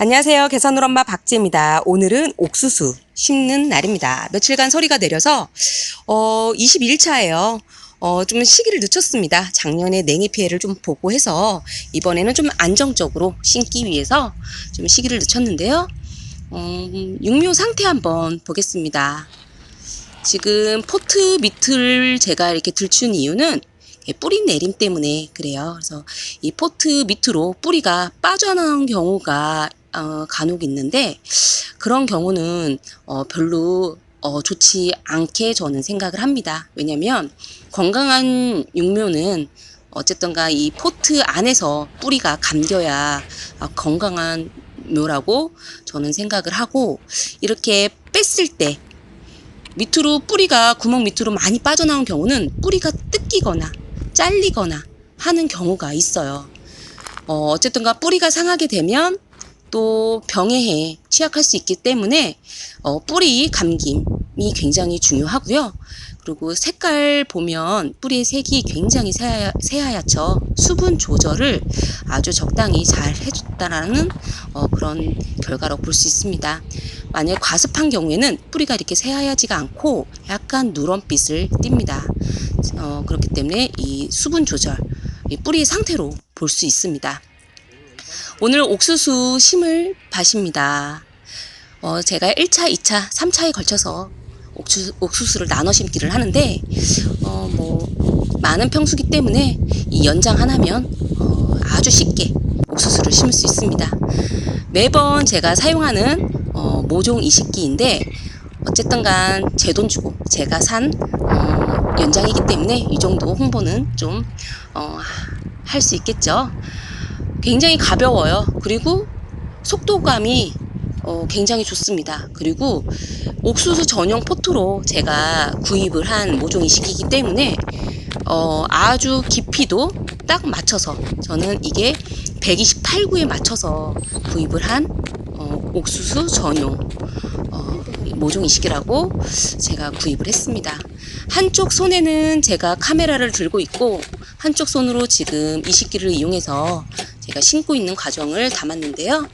안녕하세요. 개선울 엄마 박지입니다. 오늘은 옥수수 심는 날입니다. 며칠간 소리가 내려서 어 21차예요. 어, 좀 시기를 늦췄습니다. 작년에 냉해 피해를 좀 보고 해서 이번에는 좀 안정적으로 심기 위해서 좀 시기를 늦췄는데요. 어, 육묘 상태 한번 보겠습니다. 지금 포트 밑을 제가 이렇게 들춘 이유는 뿌리 내림 때문에 그래요. 그래서 이 포트 밑으로 뿌리가 빠져나온 경우가 어, 간혹 있는데 그런 경우는 어, 별로 어, 좋지 않게 저는 생각을 합니다. 왜냐면 건강한 육묘는 어쨌든가 이 포트 안에서 뿌리가 감겨야 아, 건강한 묘라고 저는 생각을 하고 이렇게 뺐을 때 밑으로 뿌리가 구멍 밑으로 많이 빠져나온 경우는 뿌리가 뜯기거나 잘리거나 하는 경우가 있어요. 어, 어쨌든가 뿌리가 상하게 되면 또 병해에 취약할 수 있기 때문에 어, 뿌리 감김이 굉장히 중요하고요. 그리고 색깔 보면 뿌리의 색이 굉장히 새하얗, 새하얗죠. 수분 조절을 아주 적당히 잘 해줬다라는 어, 그런 결과로 볼 수 있습니다. 만약 과습한 경우에는 뿌리가 이렇게 새하얗지가 않고 약간 누런빛을 띱니다. 어, 그렇기 때문에 이 수분 조절, 이 뿌리의 상태로 볼 수 있습니다. 오늘 옥수수 심을 밭입니다. 어, 제가 1차, 2차, 3차에 걸쳐서 옥수, 옥수수를 나눠 심기를 하는데, 어, 뭐, 많은 평수기 때문에 이 연장 하나면 어, 아주 쉽게 옥수수를 심을 수 있습니다. 매번 제가 사용하는 어, 모종 이식기인데, 어쨌든 간 제 돈 주고 제가 산 어, 연장이기 때문에 이 정도 홍보는 좀 어, 할 수 있겠죠. 굉장히 가벼워요. 그리고 속도감이 어, 굉장히 좋습니다. 그리고 옥수수 전용 포트로 제가 구입을 한 모종 이식기이기 때문에 어, 아주 깊이도 딱 맞춰서 저는 이게 128구에 맞춰서 구입을 한 어, 옥수수 전용 어, 모종 이식기라고 제가 구입을 했습니다. 한쪽 손에는 제가 카메라를 들고 있고 한쪽 손으로 지금 이식기를 이용해서 제가 심고 있는 과정을 담았는데요.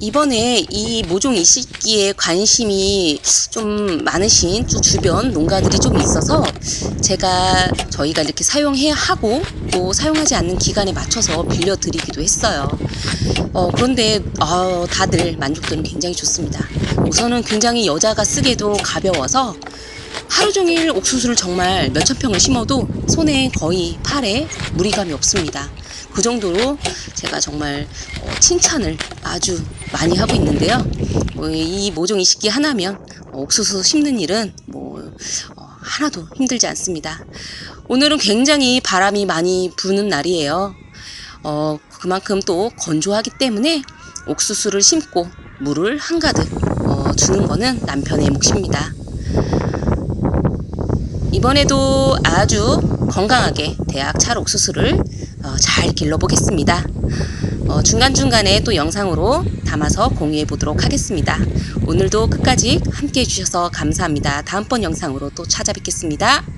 이번에 이 모종 이식기에 관심이 좀 많으신 주- 주변 농가들이 좀 있어서 제가 저희가 이렇게 사용해야 하고 또 사용하지 않는 기간에 맞춰서 빌려드리기도 했어요. 어, 그런데 어, 다들 만족도는 굉장히 좋습니다. 우선은 굉장히 여자가 쓰기도 가벼워서 하루 종일 옥수수를 정말 몇천 평을 심어도 손에 거의 팔에 무리감이 없습니다. 그 정도로 제가 정말 어, 칭찬을 아주 많이 하고 있는데요. 뭐, 이 모종 이 식기 하나면 어, 옥수수 심는 일은 뭐 어, 하나도 힘들지 않습니다. 오늘은 굉장히 바람이 많이 부는 날이에요. 어, 그만큼 또 건조하기 때문에 옥수수를 심고 물을 한가득 어, 주는 거는 남편의 몫입니다. 이번에도 아주 건강하게 대학 찰 옥수수를 어, 잘 길러보겠습니다. 어, 중간중간에 또 영상으로 담아서 공유해 보도록 하겠습니다. 오늘도 끝까지 함께 해주셔서 감사합니다. 다음번 영상으로 또 찾아뵙겠습니다.